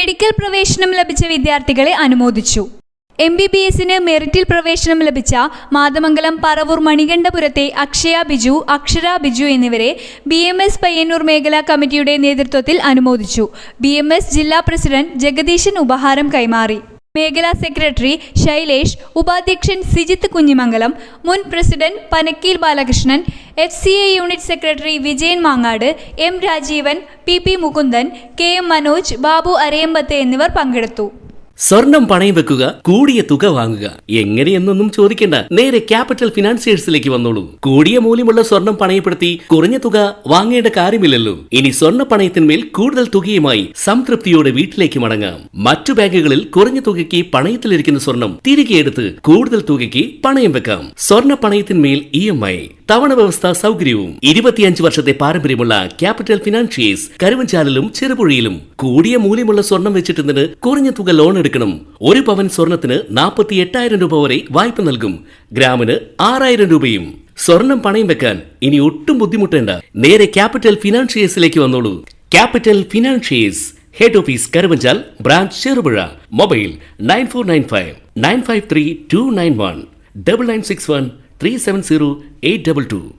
Medical പ്രവേശനം ലഭിച്ച വിദ്യാർത്ഥികളെ അനുമോദിച്ചു. എം ബി ബി എസിന് മെറിറ്റിൽ പ്രവേശനം ലഭിച്ച മാതമംഗലം പറവൂർ മണികണ്ഠപുരത്തെ അക്ഷയ ബിജു അക്ഷര ബിജു എന്നിവരെ ബി എം എസ് പയ്യന്നൂർ മേഖലാ കമ്മിറ്റിയുടെ നേതൃത്വത്തിൽ അനുമോദിച്ചു. ബി എം എസ് ജില്ലാ പ്രസിഡന്റ് ജഗദീശൻ ഉപഹാരം കൈമാറി. മേഖലാ സെക്രട്ടറി ശൈലേഷ് ഉപാധ്യക്ഷൻ സിജിത്ത് കുഞ്ഞിമംഗലം മുൻ president Panakkeel Balakrishnan F C A unit secretary Vijayan Mangad M Rajeevan P P Mukundan K M Manoj Babu Arayambath എന്നിവർ പങ്കെടുത്തു. സ്വർണം പണയം വെക്കുക കൂടിയ തുക വാങ്ങുക. എങ്ങനെയെന്നൊന്നും ചോദിക്കേണ്ട. നേരെ ക്യാപിറ്റൽ ഫിനാൻസിയേഴ്സിലേക്ക് വന്നോളൂ. കൂടിയ മൂല്യമുള്ള സ്വർണം പണയപ്പെടുത്തി കുറഞ്ഞ തുക വാങ്ങേണ്ട കാര്യമില്ലല്ലോ. ഇനി സ്വർണ പണയത്തിന്മേൽ കൂടുതൽ തുകയുമായി സംതൃപ്തിയോടെ വീട്ടിലേക്ക് മടങ്ങാം. മറ്റു ബാങ്കുകളിൽ കുറഞ്ഞ തുകയ്ക്ക് പണയത്തിലിരിക്കുന്ന സ്വർണം തിരികെ എടുത്ത് കൂടുതൽ തുകയ്ക്ക് പണയം വെക്കാം. സ്വർണ പണയത്തിന്മേൽ ഇ എം ഐ തവണ വ്യവസ്ഥ സൗകര്യവും. ഇരുപത്തിയഞ്ച് വർഷത്തെ പാരമ്പര്യമുള്ള ക്യാപിറ്റൽ ഫിനാൻഷ്യസ് കരുവഞ്ചാലിലും ചെറുപുഴയിലും കൂടിയ മൂല്യമുള്ള സ്വർണം വെച്ചിട്ടുന്നതിന് കുറഞ്ഞ തുക ലോൺ എടുക്കണം. ഒരു പവൻ സ്വർണത്തിന് നാൽപ്പത്തി എട്ടായിരം രൂപ വരെ വായ്പ നൽകും. ഗ്രാമിന് ആറായിരം രൂപയും. സ്വർണം പണയം വെക്കാൻ ഇനി ഒട്ടും ബുദ്ധിമുട്ടേണ്ട. നേരെ ക്യാപിറ്റൽ ഫിനാൻഷ്യസിലേക്ക് വന്നോളൂ. Capital financiers head office Karuvanchal branch Cherupuzha. Mobile nine four nine five nine five three two nine one double nine six one three seven zero eight double two.